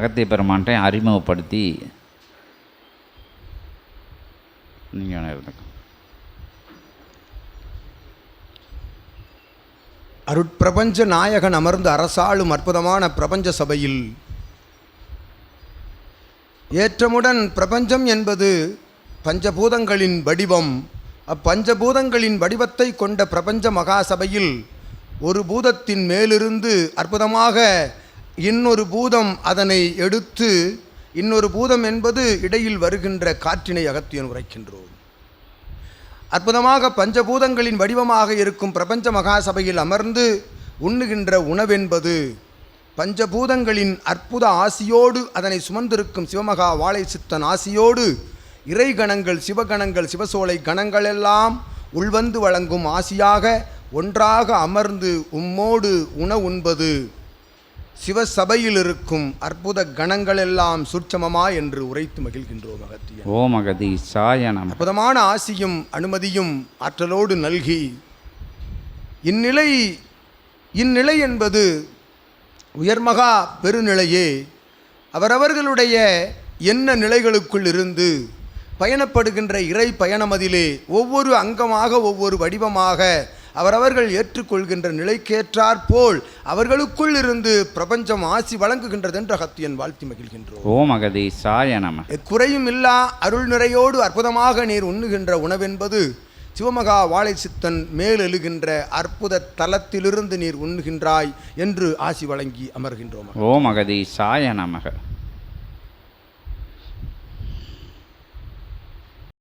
அகத்திய பெருமான்ட்டை அறிமுகப்படுத்தி நீங்கள் இருந்துக்க அருட்பிரபஞ்ச நாயகன் அமர்ந்து அரசாளும் அற்புதமான பிரபஞ்ச சபையில். ஏற்றமுடன் பிரபஞ்சம் என்பது பஞ்சபூதங்களின் வடிவம். அப்பஞ்சபூதங்களின் வடிவத்தை கொண்ட பிரபஞ்ச மகாசபையில் ஒரு பூதத்தின் மேலிருந்து அற்புதமாக இன்னொரு பூதம் அதனை எடுத்து இன்னொரு பூதம் என்பது இடையில் வருகின்ற காற்றினை அகத்தியன் உரைக்கின்றோம். அற்புதமாக பஞ்சபூதங்களின் வடிவமாக இருக்கும் பிரபஞ்ச மகாசபையில் அமர்ந்து உண்ணுகின்ற உணவென்பது பஞ்சபூதங்களின் அற்புத ஆசியோடு அதனை சுமந்திருக்கும் சிவமகா வாழை சித்தன் ஆசியோடு இறைகணங்கள் சிவகணங்கள் சிவசோலை கணங்களெல்லாம் உள்வந்து வழங்கும் ஆசியாக ஒன்றாக அமர்ந்து உம்மோடு உண உண்பது சிவசபையில் இருக்கும் அற்புத கணங்களெல்லாம் சுட்சமமா என்று உரைத்து மகிழ்கின்றோம் அகத்தியன். ஓம் அகதி சாய நம. அற்புதமான ஆசியும் அனுமதியும் ஆற்றலோடு நல்கி இந்நிலை இந்நிலை என்பது உயர்மகா பெருநிலையே. அவரவர்களுடைய என்ன நிலைகளுக்குள் இருந்து பயணப்படுகின்ற இறை பயணமதிலே ஒவ்வொரு அங்கமாக ஒவ்வொரு வடிவமாக அவரவர்கள் ஏற்றுக்கொள்கின்ற நிலைக்கேற்றாற் போல் அவர்களுக்குள் இருந்து பிரபஞ்சம் ஆசி வழங்குகின்றது என்று அகத்தியன் வாழ்த்தி மகிழ்கின்றோம். ஓம் அகதி சாய நம. குறையும் இல்லா அருள் நிறையோடு அற்புதமாக நீர் உண்ணுகின்ற உணவென்பது சிவமகா வாழை சித்தன் மேலெழுகின்ற அற்புத தலத்திலிருந்து நீர் உண்ணுகின்றாய் என்று ஆசி வழங்கி அமர்கின்றோம். ஓம் அகதி சாய நமக.